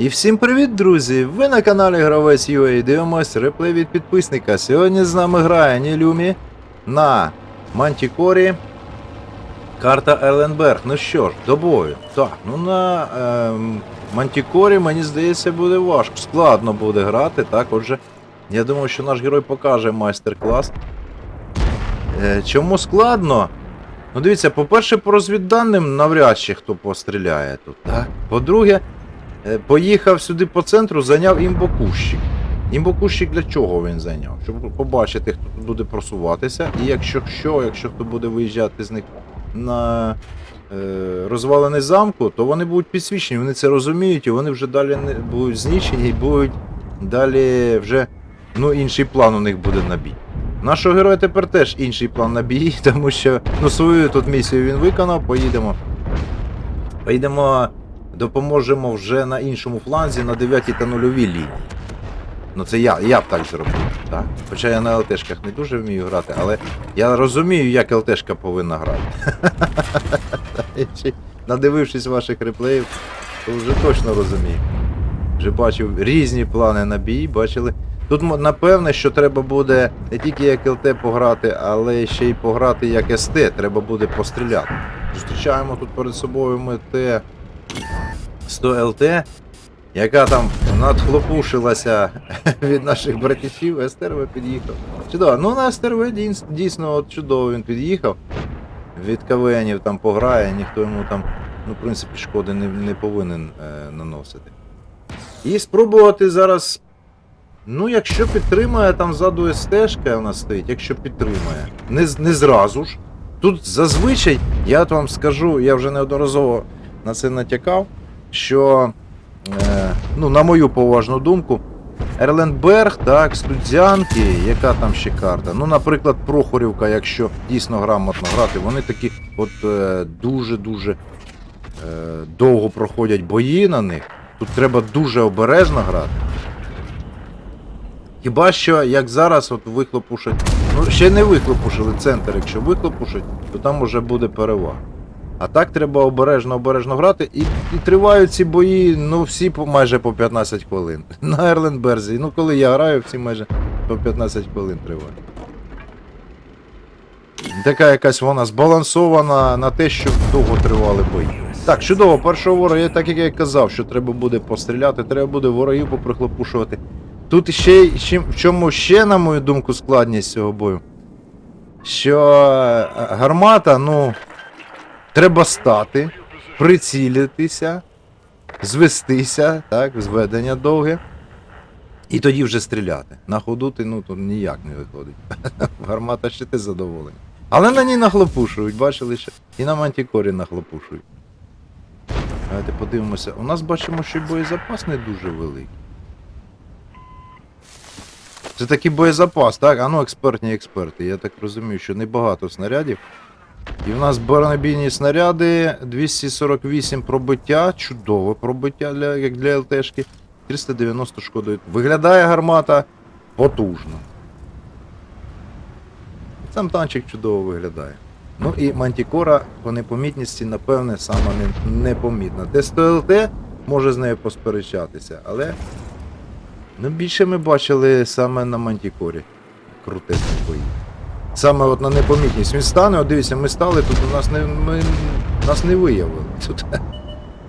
І всім привіт, друзі! Ви на каналі Гравець UA дивимось реплей від підписника. Сьогодні з нами грає Нілюмі на Мантікорі. Карта Ерленберг. Ну що ж, до бою. Так, ну на ем, Мантікорі, мені здається, буде важко. Складно буде грати. Так, отже, я думаю, що наш герой покаже майстер-клас. Е, чому складно? Ну дивіться, по-перше, по розвідданим навряд чи хто постріляє тут. Так? По-друге, Е, Поїхав сюди по центру, зайняв імбокущик. Імбокущик для чого він зайняв? Щоб побачити, хто тут буде просуватися. І якщо що, якщо хто буде виїжджати з них на е, розвалений замку, то вони будуть підсвічені, вони це розуміють, і вони вже далі не будуть знищені і будуть далі вже ну, інший план у них буде на бій. Нашого героя тепер теж інший план на бій, тому що ну, свою тут місію він виконав, поїдемо. Поїдемо допоможемо вже на іншому фланзі на 9 та 0 лінії. Ну це я, я б так зробив. Так? Хоча я на ЛТшках не дуже вмію грати, але я розумію, як ЛТшка повинна грати. Надивившись ваших реплеїв, то вже точно розумію. Вже бачив різні плани на бій, бачили. Тут напевне, що треба буде не тільки як ЛТ пограти, але ще й пограти як СТ, треба буде постріляти. Зустрічаємо тут перед собою ми Т 100 ЛТ, яка там надхлопушилася від наших братішів, СТРВ під'їхав. Чудово. Ну на СТРВ дійсно от чудово він під'їхав. Від КВНів там пограє, ніхто йому там, ну, в принципі, шкоди не, не повинен е, наносити. І спробувати зараз. Ну, якщо підтримає, там ззаду СТшка у нас стоїть, якщо підтримає. Не, не зразу ж. Тут зазвичай, я от вам скажу, я вже неодноразово на це натякав, що, е, ну, на мою поважну думку, Ерленберг, так, Студзянки, яка там ще карта. Ну, наприклад, Прохорівка, якщо дійсно грамотно грати, вони такі от е, дуже-дуже е, довго проходять бої на них. Тут треба дуже обережно грати. Хіба що, як зараз от вихлопушать, ну ще не вихлопушили центр, якщо вихлопушать, то там уже буде перевага. А так треба обережно обережно грати. І, і тривають ці бої, ну всі по, майже по 15 хвилин. На Ерленберзі. Ну коли я граю, всі майже по 15 хвилин тривають. Така якась вона збалансована на те, щоб довго тривали бої. Так, чудово, першого ворога, так як я і казав, що треба буде постріляти, треба буде ворогів поприхлопушувати. Тут ще чим, в чому ще, на мою думку, складність цього бою. Що е, гармата, ну, треба стати, прицілитися, звестися, так, зведення довге. І тоді вже стріляти. На ходу ти ну, тут ніяк не виходить. Гармата ще ти задоволення. Але на ній нахлопушують, бачили ще. І на мантікорі нахлопушують. Давайте подивимося. У нас бачимо, що боєзапас не дуже великий. Це такий боєзапас, так? А ну, експертні експерти. Я так розумію, що небагато снарядів. І в нас бронебійні снаряди 248 пробиття, чудове пробиття для, як для ЛТшки. 390 шкодою. Виглядає гармата потужно. Сам танчик чудово виглядає. Ну і Мантікора по непомітності, напевне, сама не, непомітна. Тесто ЛТ може з нею посперечатися, але ну, більше ми бачили саме на Мантікорі. Крутезні бої. Саме от на непомітність. Він стане, от дивіться, ми стали, тут нас не, ми, нас не виявили. Тут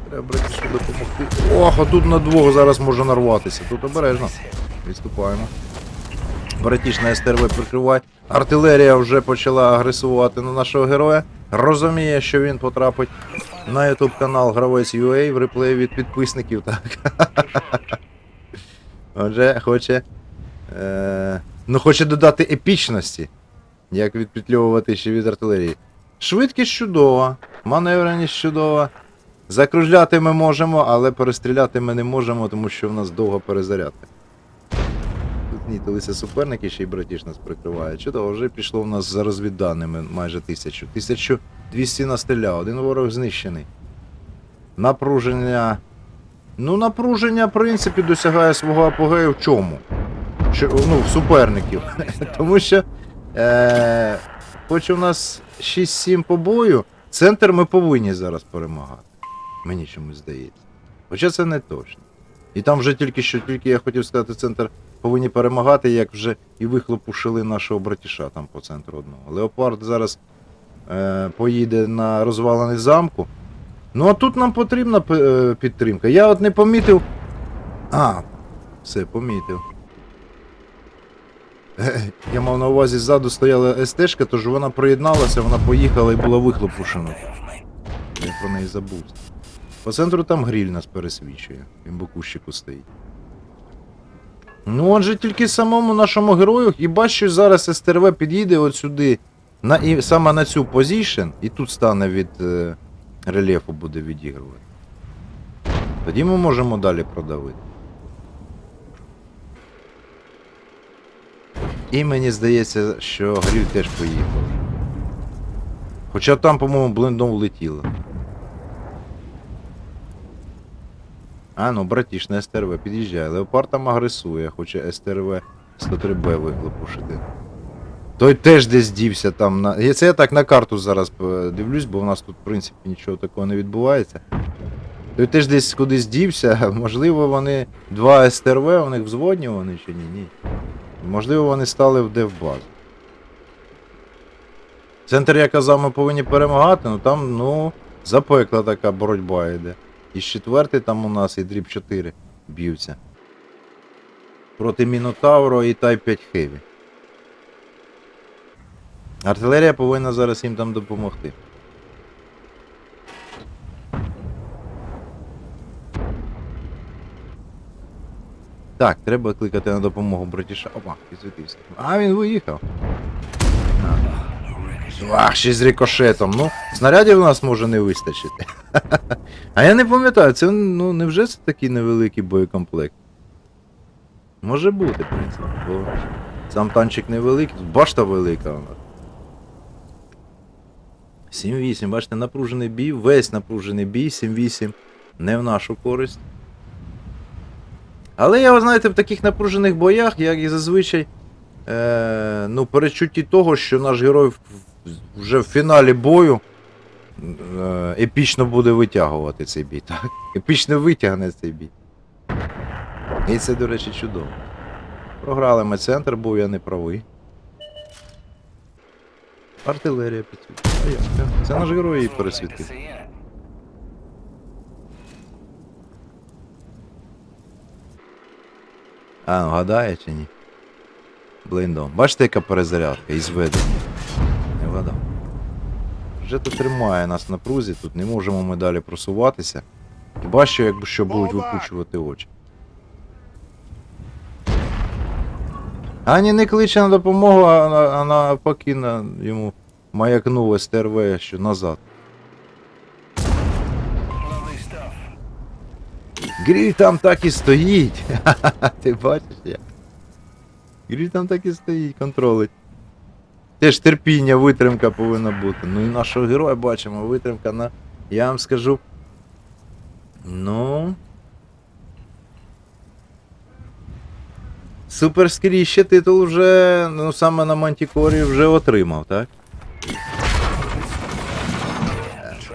треба братішку допомогти. Ох, а тут на двох зараз може нарватися. Тут обережно. Відступаємо. Братіш на СТРВ прикривай. Артилерія вже почала агресувати на нашого героя. Розуміє, що він потрапить на YouTube канал Гравець UA в реплеї від підписників. Так. Отже, хоче. Е, ну, хоче додати епічності. Як відпетльовувати ще від артилерії. Швидкість чудова, маневреність чудова. Закружляти ми можемо, але перестріляти ми не можемо, тому що в нас довга перезарядка. Тут нітилися суперники, ще й братіш нас прикриває. Чудово, вже пішло в нас за розвідданими майже тисячу. 1200 настріляв, один ворог знищений. Напруження. Ну, напруження, в принципі, досягає свого апогею в чому? Що, ну, в суперників. Тому що. Е, хоч у нас 6-7 по бою, центр ми повинні зараз перемагати. Мені чомусь здається. Хоча це не точно. І там вже тільки що, тільки я хотів сказати, центр повинні перемагати, як вже і вихлопушили нашого братіша там по центру одного. Леопард зараз е, поїде на розвалений замку. Ну а тут нам потрібна е, підтримка. Я от не помітив. А, все, помітив. Я мав на увазі ззаду стояла СТшка, тож вона приєдналася, вона поїхала і була вихлопушена. Я про неї забув. По центру там гріль нас пересвічує. Він по кущику стоїть. Ну, он же тільки самому нашому герою, хіба що зараз СТРВ під'їде от сюди, на, і саме на цю позішн, і тут стане від е, рельєфу буде відігрувати. Тоді ми можемо далі продавити. І мені здається, що гріль теж поїхав. Хоча там, по-моєму, блиндом влетіло. А, ну, братіш, на СТРВ під'їжджає. Леопард там агресує, хоче СТРВ 103Б вихлопушити. Той теж десь дівся там на. Це я так на карту зараз дивлюсь, бо в нас тут, в принципі, нічого такого не відбувається. Той теж десь кудись дівся. Можливо, вони два СТРВ, у них взводні вони чи ні? Ні. Можливо, вони стали в девбазу. Центр, я казав, ми повинні перемагати, ну там, ну, запекла така боротьба йде. І четвертий там у нас і дріб 4 б'ються. Проти Мінотавро і Тай 5 Хеві. Артилерія повинна зараз їм там допомогти. Так, треба кликати на допомогу братіша. Опа, підсвітився. А, він виїхав. Ах, ще з рикошетом. Ну, снарядів у нас може не вистачити. А я не пам'ятаю, це ну невже це такий невеликий боєкомплект? Може бути, в принципі, бо сам танчик невеликий, башта велика у нас. 7-8, бачите, напружений бій, весь напружений бій, 7-8, не в нашу користь. Але я, знаєте, в таких напружених боях, як і зазвичай, е, ну, перечутті того, що наш герой вже в фіналі бою е, епічно буде витягувати цей бій, так? Епічно витягне цей бій. І це, до речі, чудово. Програли ми центр, був я не правий. Артилерія підсвітила. Це наш герой її пересвітив. А, ну гадає чи ні? Блиндом. Бачите, яка перезарядка і зведення. Не вгадав. Вже тут тримає нас на прузі, тут не можемо ми далі просуватися. Хіба що, якби що будуть випучувати очі. Ані не кличе на допомогу, а, на- а навпаки на йому маякнуло СТРВ, що назад. Гріль там так і стоїть. Ти бачиш як? Гріль там так і стоїть, контролить. Теж терпіння, витримка повинна бути. Ну і нашого героя бачимо, витримка на. Я вам скажу. Ну. Суперскрій ще титул вже, ну саме на Мантікорі вже отримав, так?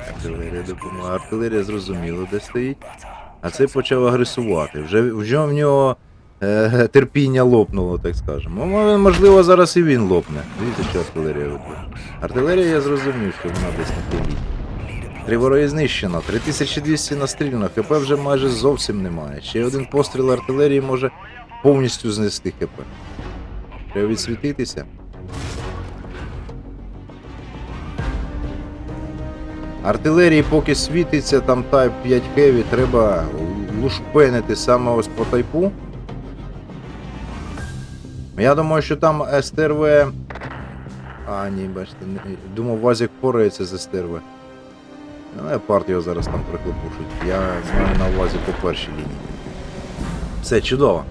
Артилерія допомога. Артилерія зрозуміло, де стоїть. А цей почав агресувати. Вже, вже в нього е, терпіння лопнуло, так скажемо. Можливо, зараз і він лопне. Дивіться, що артилерія робить. Артилерія, я зрозумів, що вона десь на тій Три вороги знищено, 3200 настріляно, ХП вже майже зовсім немає. Ще один постріл артилерії може повністю знести ХП. Треба відсвітитися. Артилерії поки світиться, там Type 5 Heavy, треба лушпенити саме ось по тайпу. Я думаю, що там СТРВ. А, ні, бачите, не... думав, Вазік порається з СТРВ. Але парт його зараз там прихлопушить. Я маю на увазі по першій лінії. Все, чудово.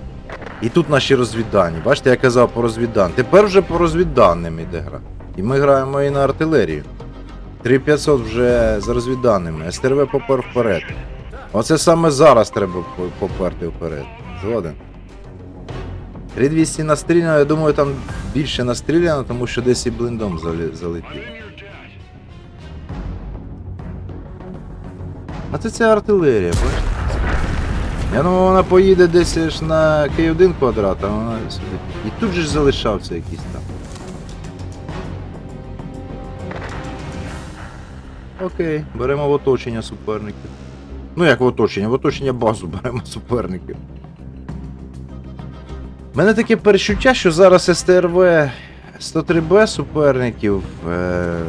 І тут наші розвіддані. Бачите, я казав по розвідданим. Тепер вже по розвідданим іде гра. І ми граємо і на артилерію. 3500 вже за розвідданими. СТРВ попер вперед. Оце саме зараз треба поперти вперед. Згоден. 3200 настріляно, я думаю, там більше настріляно, тому що десь і блиндом залетів. А це ця артилерія, бачите? Я думав, вона поїде десь на К1 квадрат, а вона сюди. І тут же залишався якийсь там. Окей, беремо в оточення суперників. Ну як в оточення, в оточення базу беремо суперників. У мене таке перечуття, що зараз СТРВ 103Б суперників, е,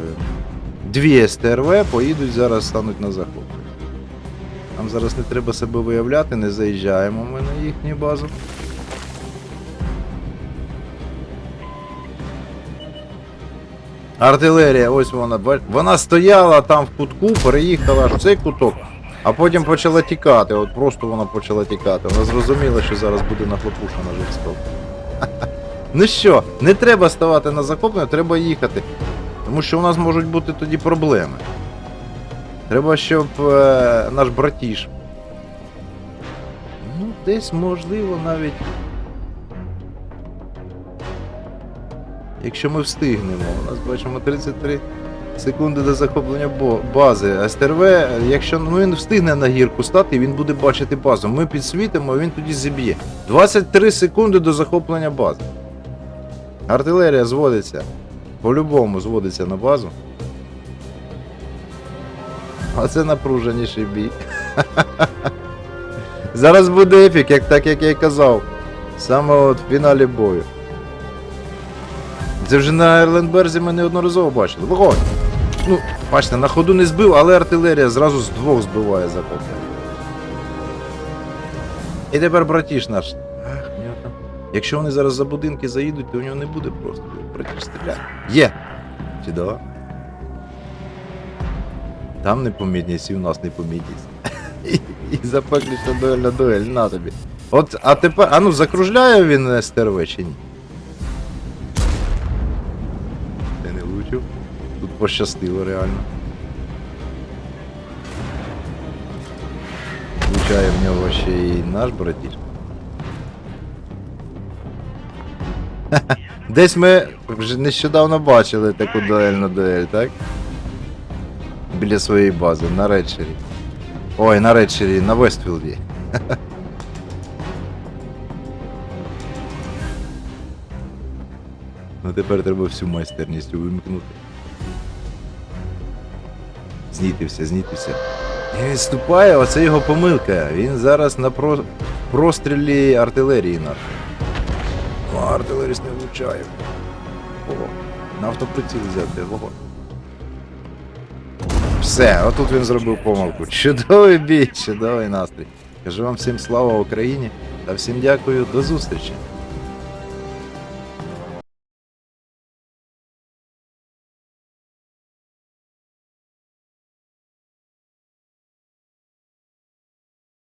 дві СТРВ поїдуть зараз стануть на захоп. Нам зараз не треба себе виявляти, не заїжджаємо ми на їхню базу. Артилерія, ось вона. Вона стояла там в кутку, переїхала аж в цей куток, а потім почала тікати. От просто вона почала тікати. Вона зрозуміла, що зараз буде нахлопушена жорстоко. Ну що, не треба ставати на захоплення, треба їхати. Тому що у нас можуть бути тоді проблеми. Треба, щоб е, наш братіш. Ну, десь можливо навіть. Якщо ми встигнемо. У нас бачимо 33 секунди до захоплення бази. СТРВ, якщо ну, він встигне на гірку стати, він буде бачити базу. Ми підсвітимо, він тоді зіб'є. 23 секунди до захоплення бази. Артилерія зводиться. По-любому зводиться на базу. А це напруженіший бій. Зараз буде епік, як так як я й казав. Саме от в фіналі бою. Це вже на Ерленберзі ми неодноразово бачили. Вогонь! Ну, бачите, на ходу не збив, але артилерія зразу з двох збиває захоплення. І тепер братіш наш. Ах, там. Якщо вони зараз за будинки заїдуть, то у нього не буде просто. Братіш стріляє. Є! Чудово. Там непомітність і у нас непомітність. І, запекліша дуель на дуель, на тобі. От, а тепер, а ну закружляє він СТРВ чи ні? Пощастило реально. Влучає в нього ще й наш братіш. Десь ми вже нещодавно бачили таку дуельну дуель, так? Біля своєї бази, на Редшері. Ой, на Редшері, на Вестфілді. Ну тепер треба всю майстерність увімкнути. Знітився, знітився. І відступає, оце його помилка. Він зараз на про... прострілі артилерії нашої. О, артилеріст не влучає. О, на автоприціл взяти, вогонь. Все, отут він зробив помилку. Чудовий бій, чудовий настрій. Кажу вам всім слава Україні та всім дякую, до зустрічі.